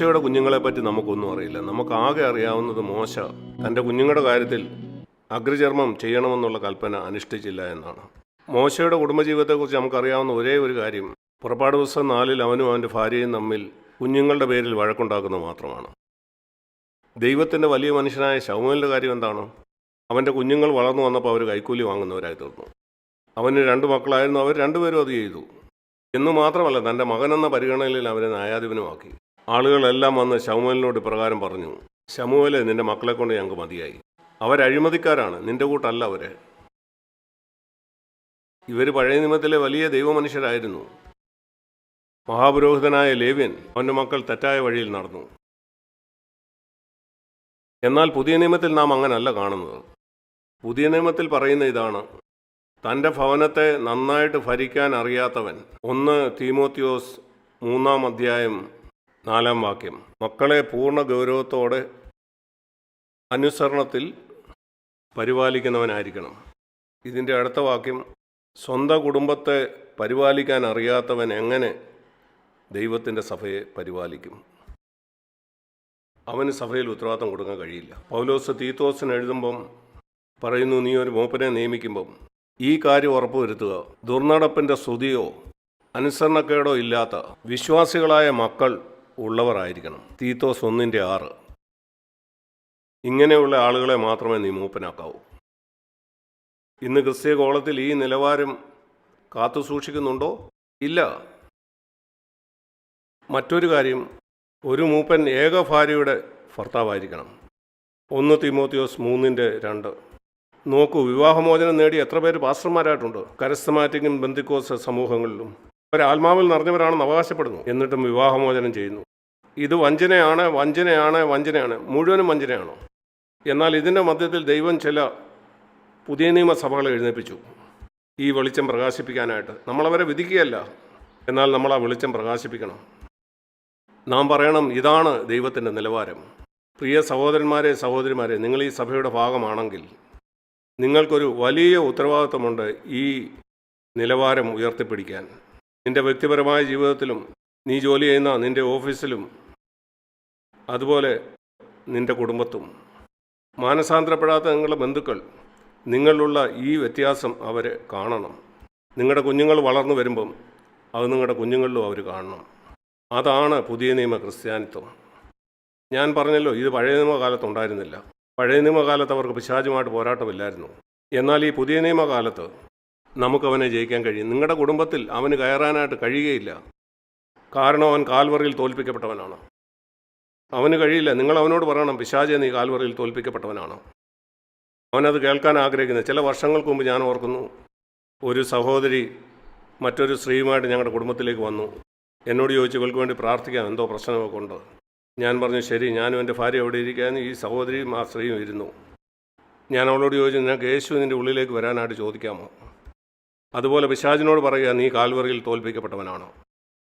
മോശയുടെ കുഞ്ഞുങ്ങളെപ്പറ്റി നമുക്കൊന്നും അറിയില്ല. നമുക്ക് ആകെ അറിയാവുന്നത് മോശ തന്റെ കുഞ്ഞുങ്ങളുടെ കാര്യത്തിൽ അഗ്രചർമ്മം ചെയ്യണമെന്നുള്ള കൽപ്പന അനുഷ്ഠിച്ചില്ല എന്നാണ്. മോശയുടെ കുടുംബജീവിതത്തെക്കുറിച്ച് നമുക്കറിയാവുന്ന ഒരേ ഒരു കാര്യം പുറപ്പാട് ദിവസം നാലിൽ അവനും അവന്റെ ഭാര്യയും തമ്മിൽ കുഞ്ഞുങ്ങളുടെ പേരിൽ വഴക്കുണ്ടാക്കുന്നത് മാത്രമാണ്. ദൈവത്തിന്റെ വലിയ മനുഷ്യനായ ശൗമലിന്റെ കാര്യം എന്താണ്? അവന്റെ കുഞ്ഞുങ്ങൾ വളർന്നു വന്നപ്പോൾ അവർ കൈക്കൂലി വാങ്ങുന്നവരായി തീർന്നു. അവന് രണ്ട് മക്കളായിരുന്നു അവർ രണ്ടുപേരും അത് ചെയ്തു. എന്നു മാത്രമല്ല തന്റെ മകനെന്ന പരിഗണനയിൽ അവനെ ന്യായാധിപനുമാക്കി. ആളുകളെല്ലാം വന്ന് ശമുവലിനോട് പ്രകാരം പറഞ്ഞു ശമുവലെ നിന്റെ മക്കളെ കൊണ്ട് ഞങ്ങൾക്ക് മതിയായി. അവരഴിമതിക്കാരാണ് നിന്റെ കൂട്ടല്ല അവർ. ഇവർ പഴയ നിയമത്തിലെ വലിയ ദൈവമനുഷ്യരായിരുന്നു. മഹാപുരോഹിതനായ ലേവ്യൻ അവന്റെ മക്കൾ തെറ്റായ വഴിയിൽ നടന്നു. എന്നാൽ പുതിയ നിയമത്തിൽ നാം അങ്ങനല്ല കാണുന്നത്. പുതിയ നിയമത്തിൽ പറയുന്ന ഇതാണ് തന്റെ ഭവനത്തെ നന്നായിട്ട് ഭരിക്കാൻ അറിയാത്തവൻ. ഒന്ന് തീമോത്യോസ് മൂന്നാം അധ്യായം നാലാം വാക്യം. മക്കളെ പൂർണ ഗൗരവത്തോടെ അനുസരണത്തിൽ പരിപാലിക്കുന്നവനായിരിക്കണം. ഇതിന്റെ അടുത്ത വാക്യം സ്വന്തം കുടുംബത്തെ പരിപാലിക്കാൻ അറിയാത്തവൻ എങ്ങനെ ദൈവത്തിന്റെ സഭയെ പരിപാലിക്കും? അവന് സഭയിൽ ഉത്തരവാദിത്തം കൊടുക്കാൻ കഴിയില്ല. പൗലോസ് തീത്തോസിന് എഴുതുമ്പം പറയുന്നു നീ ഒരു മൂപ്പനെ നിയമിക്കുമ്പം ഈ കാര്യം ഉറപ്പുവരുത്തുക. ദുർനടപ്പിന്റെ സ്തുതിയോ അനുസരണക്കേടോ ഇല്ലാത്ത വിശ്വാസികളായ മക്കൾ ഉള്ളവരായിരിക്കണം. തീത്തോസ് ഒന്നിന്റെ ആറ്. ഇങ്ങനെയുള്ള ആളുകളെ മാത്രമേ നീ മൂപ്പനാക്കാവൂ. ഇന്ന് ക്രിസ്തീയ കോളത്തിൽ ഈ നിലവാരം കാത്തു സൂക്ഷിക്കുന്നുണ്ടോ? ഇല്ല. മറ്റൊരു കാര്യം ഒരു മൂപ്പൻ ഏക ഭാര്യയുടെ ഭർത്താവായിരിക്കണം. ഒന്ന് തിമോത്തിയോസ് മൂന്നിന്റെ രണ്ട്. നോക്കൂ വിവാഹമോചനം നേടി എത്ര പേര് പാസ്റ്റർമാരായിട്ടുണ്ട്. കരസ്തമാറ്റിക്കും ബന്ധിക്കോസ് സമൂഹങ്ങളിലും. അവർ ആത്മാവിൽ നിറഞ്ഞവരാണെന്ന് അവകാശപ്പെടുന്നു. എന്നിട്ടും വിവാഹമോചനം ചെയ്യുന്നു. ഇത് വഞ്ചനയാണ് വഞ്ചനയാണ് വഞ്ചനയാണ്. മുഴുവനും വഞ്ചനയാണോ? എന്നാൽ ഇതിന്റെ മധ്യത്തിൽ ദൈവം ചില പുതിയ നിയമസഭകളെ എഴുന്നേപ്പിച്ചു. ഈ വെളിച്ചം പ്രകാശിപ്പിക്കാനായിട്ട്. നമ്മളവരെ വിധിക്കുകയല്ല. എന്നാൽ നമ്മൾ ആ വെളിച്ചം പ്രകാശിപ്പിക്കണം. നാം പറയണം ഇതാണ് ദൈവത്തിന്റെ നിലവാരം. പ്രിയ സഹോദരന്മാരെ സഹോദരിമാരെ നിങ്ങൾ ഈ സഭയുടെ ഭാഗമാണെങ്കിൽ നിങ്ങൾക്കൊരു വലിയ ഉത്തരവാദിത്വമുണ്ട് ഈ നിലവാരം ഉയർത്തിപ്പിടിക്കാൻ. നിന്റെ വ്യക്തിപരമായ ജീവിതത്തിലും നീ ജോലി ചെയ്യുന്ന നിന്റെ ഓഫീസിലും അതുപോലെ നിന്റെ കുടുംബത്തും. മാനസാന്തരപ്പെടാത്ത നിങ്ങളുടെ ബന്ധുക്കൾ നിങ്ങളിലുള്ള ഈ വ്യത്യാസം അവർ കാണണം. നിങ്ങളുടെ കുഞ്ഞുങ്ങൾ വളർന്നു വരുമ്പം അത് നിങ്ങളുടെ കുഞ്ഞുങ്ങളിലും അവർ കാണണം. അതാണ് പുതിയ നിയമ ക്രിസ്ത്യാനിത്വം. ഞാൻ പറഞ്ഞല്ലോ ഇത് പഴയ നിയമകാലത്ത് ഉണ്ടായിരുന്നില്ല. പഴയ നിയമകാലത്ത് അവർക്ക് പിശാചുമായിട്ട് പോരാട്ടമില്ലായിരുന്നു. എന്നാൽ ഈ പുതിയ നിയമകാലത്ത് നമുക്കവനെ ജയിക്കാൻ കഴിയും. നിങ്ങളുടെ കുടുംബത്തിൽ അവന് കയറാനായിട്ട് കഴിയുകയില്ല. കാരണം അവൻ കാൽവറിയിൽ തോൽപ്പിക്കപ്പെട്ടവനാണ്. അവന് കഴിയില്ല. നിങ്ങൾ അവനോട് പറയണം പിശാചെ നീ കാൽവറിയിൽ തോൽപ്പിക്കപ്പെട്ടവനാണ്. അവനത് കേൾക്കാൻ ആഗ്രഹിക്കുന്നത്. ചില വർഷങ്ങൾക്ക് മുമ്പ് ഞാൻ ഓർക്കുന്നു ഒരു സഹോദരി മറ്റൊരു സ്ത്രീയുമായിട്ട് ഞങ്ങളുടെ കുടുംബത്തിലേക്ക് വന്നു. എന്നോട് ചോദിച്ചു ഇവൾക്ക് വേണ്ടി പ്രാർത്ഥിക്കാം എന്തോ പ്രശ്നമൊക്കെ ഉണ്ട്? ഞാൻ പറഞ്ഞു ശരി ഞാനും എന്റെ ഭാര്യ എവിടെ ഇരിക്കാൻ ഈ സഹോദരിയും ആ സ്ത്രീയും ഇരുന്നു. ഞാൻ അവളോട് ചോദിച്ചു നിനക്ക് യേശു നിന്റെ ഉള്ളിലേക്ക് വരാനായിട്ട് ചോദിക്കാമോ? അതുപോലെ പിശാചിനോട് പറയുക നീ കാൽവറിയിൽ തോൽപ്പിക്കപ്പെട്ടവനാണോ?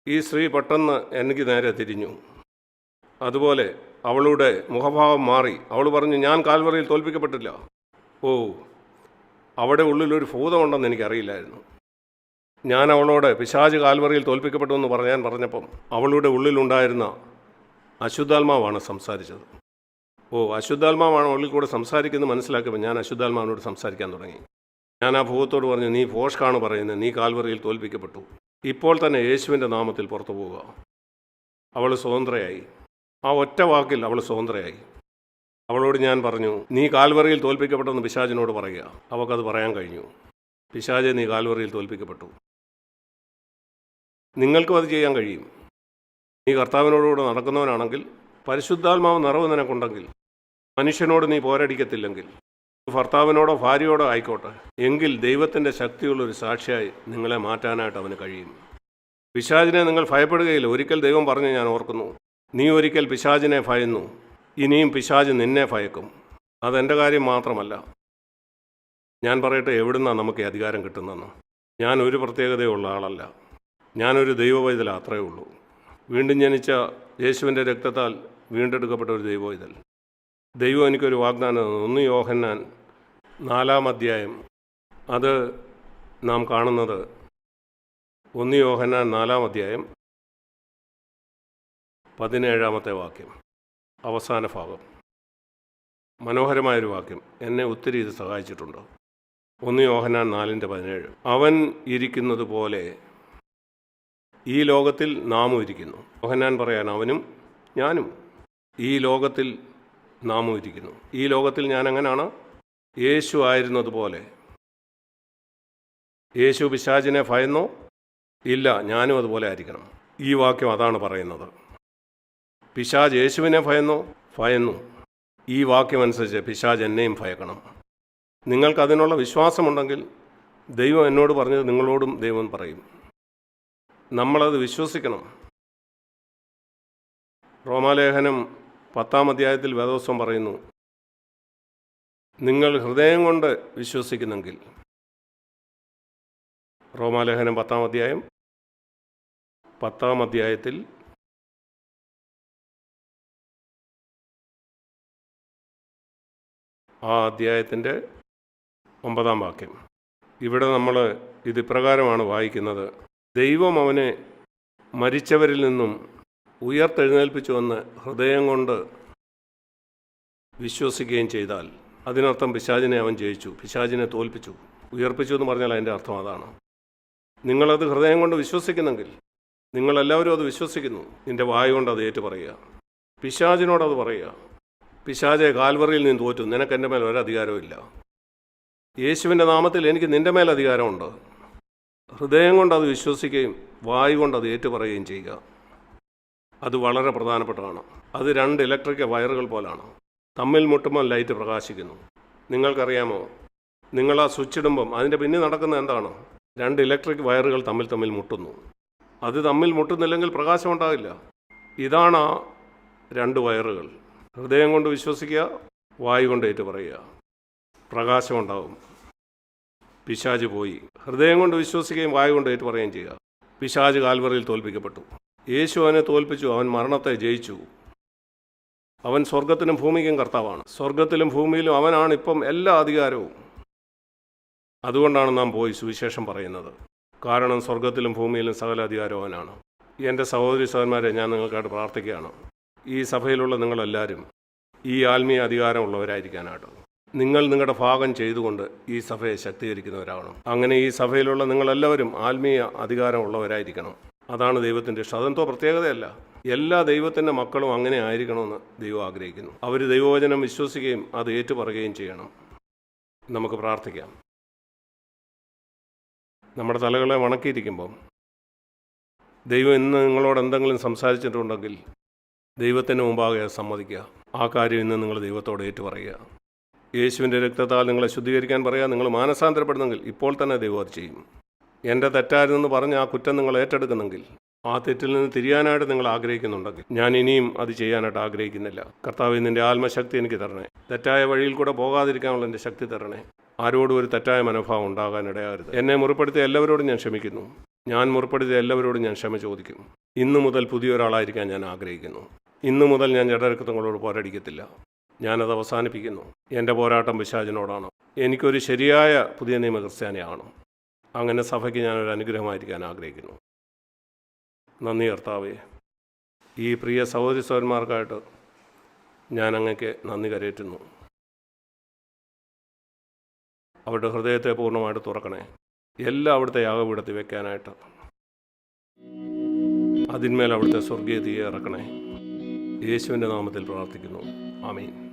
ഈ സ്ത്രീ പെട്ടെന്ന് എനിക്ക് നേരെ തിരിഞ്ഞു. അതുപോലെ അവളുടെ മുഖഭാവം മാറി. അവൾ പറഞ്ഞു ഞാൻ കാൽവറിയിൽ തോൽപ്പിക്കപ്പെട്ടില്ല. ഓ അവിടെ ഉള്ളിലൊരു ഭൂതമുണ്ടെന്ന് എനിക്കറിയില്ലായിരുന്നു. ഞാൻ അവളോട് പിശാജ് കാൽവറിയിൽ തോൽപ്പിക്കപ്പെട്ടു എന്ന് പറയാൻ പറഞ്ഞപ്പം അവളുടെ ഉള്ളിലുണ്ടായിരുന്ന അശുദ്ധാത്മാവാണ് സംസാരിച്ചത്. ഓ അശുദ്ധാത്മാവാണ് അവളിൽ കൂടെ സംസാരിക്കുന്നത് മനസ്സിലാക്കിയപ്പോൾ ഞാൻ അശുദ്ധാത്മാവിനോട് സംസാരിക്കാൻ തുടങ്ങി. ഞാൻ ആ ഭൂവത്തോട് പറഞ്ഞു നീ ഫോഷ്കാണ് പറയുന്നത് നീ കാൽവറിയിൽ തോൽപ്പിക്കപ്പെട്ടു. ഇപ്പോൾ തന്നെ യേശുവിന്റെ നാമത്തിൽ പുറത്തു പോവുക. അവൾ സ്വതന്ത്രയായി. ആ ഒറ്റ വാക്കിൽ അവൾ സ്വതന്ത്രയായി. അവളോട് ഞാൻ പറഞ്ഞു നീ കാൽവറിയിൽ തോൽപ്പിക്കപ്പെട്ടെന്ന് പിശാചിനോട് പറയുക. അവൾക്കത് പറയാൻ കഴിഞ്ഞു. പിശാചെ നീ കാൽവറിയിൽ തോൽപ്പിക്കപ്പെട്ടു. നിങ്ങൾക്കും അത് ചെയ്യാൻ കഴിയും. നീ കർത്താവിനോടുകൂടെ നടക്കുന്നവനാണെങ്കിൽ പരിശുദ്ധാത്മാവ് നിറവ് നിനക്കുണ്ടെങ്കിൽ മനുഷ്യനോട് നീ പോരടിക്കത്തില്ലെങ്കിൽ ഭർത്താവിനോടോ ഭാര്യയോടോ ആയിക്കോട്ടെ. എങ്കിൽ ദൈവത്തിന്റെ ശക്തിയുള്ളൊരു സാക്ഷിയായി നിങ്ങളെ മാറ്റാനായിട്ട് അവന് കഴിയും. പിശാചിനെ നിങ്ങൾ ഭയപ്പെടുകയില്ല. ഒരിക്കൽ ദൈവം പറഞ്ഞ് ഞാൻ ഓർക്കുന്നു. നീ ഒരിക്കൽ പിശാചിനെ ഭയന്നു. ഇനിയും പിശാജ് നിന്നെ ഭയക്കും. അതെന്റെ കാര്യം മാത്രമല്ല. ഞാൻ പറയട്ടെ എവിടുന്നാണ് നമുക്ക് അധികാരം കിട്ടുന്നതെന്ന്. ഞാൻ ഒരു പ്രത്യേകതയുള്ള ആളല്ല. ഞാനൊരു ദൈവവൈതല അത്രയേ ഉള്ളൂ. വീണ്ടും ജനിച്ച യേശുവിന്റെ രക്തത്താൽ വീണ്ടെടുക്കപ്പെട്ട ഒരു ദൈവവൈതൽ. ദൈവം എനിക്കൊരു വാഗ്ദാനം തന്നു. ഒന്ന് യോഹന്നാൻ നാലാം അധ്യായം. അത് നാം കാണുന്നത്. ഒന്ന് യോഹന്നാൻ നാലാം അധ്യായം പതിനേഴാമത്തെ വാക്യം. അവസാന ഭാഗം. മനോഹരമായൊരു വാക്യം. എന്നെ ഒത്തിരി ഇത് സഹായിച്ചിട്ടുണ്ട്? ഒന്ന് യോഹനാൻ നാലിന്റെ പതിനേഴ്. അവൻ ഇരിക്കുന്നത് പോലെ ഈ ലോകത്തിൽ നാമും ഇരിക്കുന്നു. യോഹന്നാൻ പറയാൻ അവനും ഞാനും. ഈ ലോകത്തിൽ നാമും ഇരിക്കുന്നു. ഈ ലോകത്തിൽ ഞാൻ അങ്ങനാണ് യേശു ആയിരുന്നതുപോലെ. യേശു പിശാചിനെ ഭയന്നോ? ഇല്ല ഞാനും അതുപോലെ ആയിരിക്കണം. ഈ വാക്യം അതാണ് പറയുന്നത്. പിശാജ് യേശുവിനെ ഭയന്നോ? ഭയന്നു. ഈ വാക്യമനുസരിച്ച് പിശാജ് എന്നെയും ഭയക്കണം. നിങ്ങൾക്കതിനുള്ള വിശ്വാസമുണ്ടെങ്കിൽ ദൈവം എന്നോട് പറഞ്ഞത് നിങ്ങളോടും ദൈവം പറയും. നമ്മളത് വിശ്വസിക്കണം. റോമാലേഖനം പത്താം അധ്യായത്തിൽ വേദോസ്വം പറയുന്നു നിങ്ങൾ ഹൃദയം കൊണ്ട് വിശ്വസിക്കുന്നെങ്കിൽ. റോമാലേഖനം പത്താം അധ്യായം പത്താം അധ്യായത്തിൽ ആ അധ്യായത്തിന്റെ ഒമ്പതാം വാക്യം. ഇവിടെ നമ്മൾ ഇത് ഇപ്രകാരമാണ് വായിക്കുന്നത് ദൈവം അവനെ മരിച്ചവരിൽ നിന്നും ഉയർത്തെഴുന്നേൽപ്പിച്ചുവെന്ന് ഹൃദയം കൊണ്ട് വിശ്വസിക്കുകയും ചെയ്താൽ അതിനർത്ഥം പിശാചിനെ അവൻ ജയിച്ചു പിശാചിനെ തോൽപ്പിച്ചു. ഉയർപ്പിച്ചു എന്ന് പറഞ്ഞാൽ അതിന്റെ അർത്ഥം അതാണ്. നിങ്ങളത് ഹൃദയം കൊണ്ട് വിശ്വസിക്കുന്നെങ്കിൽ നിങ്ങളെല്ലാവരും അത് വിശ്വസിക്കുന്നു. നിന്റെ വായ കൊണ്ട് അത് ഏറ്റു പറയുക പിശാചിനോടത് പറയുക. പിശാചെ കാൽവറിയിൽ നിന്ന് തോറ്റു. നിനക്ക് എന്റെ മേൽ ഒരധികാരവും ഇല്ല. യേശുവിന്റെ നാമത്തിൽ എനിക്ക് നിന്റെ മേൽ അധികാരമുണ്ട്. ഹൃദയം കൊണ്ട് അത് വിശ്വസിക്കുകയും വായു കൊണ്ട് അത് ഏറ്റുപറയുകയും ചെയ്യുക. അത് വളരെ പ്രധാനപ്പെട്ടതാണ്. അത് രണ്ട് ഇലക്ട്രിക് വയറുകൾ പോലാണ്. തമ്മിൽ മുട്ടുമ്പോൾ ലൈറ്റ് പ്രകാശിക്കുന്നു. നിങ്ങൾക്കറിയാമോ? നിങ്ങൾ ആ സ്വിച്ച് ഇടുമ്പം അതിന്റെ പിന്നിൽ നടക്കുന്ന എന്താണ്? രണ്ട് ഇലക്ട്രിക് വയറുകൾ തമ്മിൽ തമ്മിൽ മുട്ടുന്നു. അത് തമ്മിൽ മുട്ടുന്നില്ലെങ്കിൽ പ്രകാശം ഉണ്ടാകില്ല. ഇതാണ് ആ രണ്ട് വയറുകൾ. ഹൃദയം കൊണ്ട് വിശ്വസിക്കുക വായു കൊണ്ട് ഏറ്റു പറയുക പ്രകാശമുണ്ടാവും പിശാജ് പോയി. ഹൃദയം കൊണ്ട് വിശ്വസിക്കുകയും വായു കൊണ്ട് ഏറ്റു പറയുകയും ചെയ്യുക. പിശാജ് കാൽവറിയിൽ തോൽപ്പിക്കപ്പെട്ടു. യേശു അവനെ തോൽപ്പിച്ചു അവൻ മരണത്തെ ജയിച്ചു. അവൻ സ്വർഗത്തിനും ഭൂമിക്കും കർത്താവാണ്. സ്വർഗത്തിലും ഭൂമിയിലും അവനാണ് ഇപ്പം എല്ലാ അധികാരവും. അതുകൊണ്ടാണ് നാം പോയി സുവിശേഷം പറയുന്നത്. കാരണം സ്വർഗത്തിലും ഭൂമിയിലും സകല അധികാരവും അവനാണ്. എന്റെ സഹോദരി സഹോദരന്മാരെ ഞാൻ നിങ്ങൾക്കായിട്ട് പ്രാർത്ഥിക്കുകയാണ്. ഈ സഭയിലുള്ള നിങ്ങളെല്ലാവരും ഈ ആത്മീയ അധികാരമുള്ളവരായിരിക്കാനായിട്ട് നിങ്ങൾ നിങ്ങളുടെ ഭാഗം ചെയ്തുകൊണ്ട് ഈ സഭയെ ശക്തീകരിക്കുന്നവരാകണം അങ്ങനെ ഈ സഭയിലുള്ള നിങ്ങളെല്ലാവരും ആത്മീയ അധികാരമുള്ളവരായിരിക്കണം. അതാണ് ദൈവത്തിന്റെ ഇഷ്ടം. അതെന്തോ പ്രത്യേകതയല്ല. എല്ലാ ദൈവത്തിന്റെ മക്കളും അങ്ങനെ ആയിരിക്കണമെന്ന് ദൈവം ആഗ്രഹിക്കുന്നു. അവർ ദൈവവചനം വിശ്വസിക്കുകയും അത് ഏറ്റുപറയുകയും ചെയ്യണം. നമുക്ക് പ്രാർത്ഥിക്കാം. നമ്മുടെ തലകളെ വണക്കിയിരിക്കുമ്പം ദൈവം ഇന്ന് നിങ്ങളോട് എന്തെങ്കിലും സംസാരിച്ചിട്ടുണ്ടെങ്കിൽ ദൈവത്തിന് മുമ്പാകെ സമ്മതിക്കുക. ആ കാര്യം ഇന്ന് നിങ്ങൾ ദൈവത്തോട് ഏറ്റുപറയുക. യേശുവിന്റെ രക്തത്താൽ നിങ്ങളെ ശുദ്ധീകരിക്കാൻ പറയുക. നിങ്ങൾ മാനസാന്തരപ്പെടുന്നെങ്കിൽ ഇപ്പോൾ തന്നെ ദൈവം അത് ചെയ്യും. എന്റെ തെറ്റായിരുന്നെന്ന് പറഞ്ഞ് ആ കുറ്റം നിങ്ങൾ ഏറ്റെടുക്കുന്നെങ്കിൽ ആ തെറ്റിൽ നിന്ന് തിരിയാനായിട്ട് നിങ്ങൾ ആഗ്രഹിക്കുന്നുണ്ടെങ്കിൽ ഞാൻ ഇനിയും അത് ചെയ്യാനായിട്ട് ആഗ്രഹിക്കുന്നില്ല. കർത്താവ് നിന്റെ ആത്മശക്തി എനിക്ക് തരണേ. തെറ്റായ വഴിയിൽ കൂടെ പോകാതിരിക്കാനുള്ള എന്റെ ശക്തി തരണേ. ആരോടും ഒരു തെറ്റായ മനോഭാവം ഉണ്ടാകാനിടയാകരുത് എന്നെ മുറിപ്പെടുത്തിയ എല്ലാവരോടും ഞാൻ ക്ഷമിക്കുന്നു. ഞാൻ മുറിപ്പെടുത്തിയ എല്ലാവരോടും ഞാൻ ക്ഷമ ചോദിക്കും. ഇന്നു മുതൽ പുതിയൊരാളായിരിക്കാൻ ഞാൻ ആഗ്രഹിക്കുന്നു. ഇന്നു മുതൽ ഞാൻ ജഡരക്തങ്ങളോട് പോരടിക്കത്തില്ല. ഞാനത് അവസാനിപ്പിക്കുന്നു. എന്റെ പോരാട്ടം പിശാചിനോടാണ്. എനിക്കൊരു ശരിയായ പുതിയ നിയമ ക്രിസ്ത്യാനിയാണ് അങ്ങനെ സഭയ്ക്ക് ഞാനൊരു അനുഗ്രഹമായിരിക്കാൻ ആഗ്രഹിക്കുന്നു. നന്ദി കർത്താവേ. ഈ പ്രിയ സഹോദരി സഹോദരന്മാർക്കായിട്ട് ഞാൻ അങ്ങക്ക് നന്ദി കരയറ്റുന്നു. അവരുടെ ഹൃദയത്തെ പൂർണമായിട്ട് തുറക്കണേ. എല്ലാം അവിടുത്തെ യാഗപീഠത്തിൽ വെക്കാനായിട്ട്. അതിന്മേൽ അവിടുത്തെ സ്വർഗീയ തീയെ ഇറക്കണേ. യേശുവിന്റെ നാമത്തിൽ പ്രാർത്ഥിക്കുന്നു. ആമീൻ.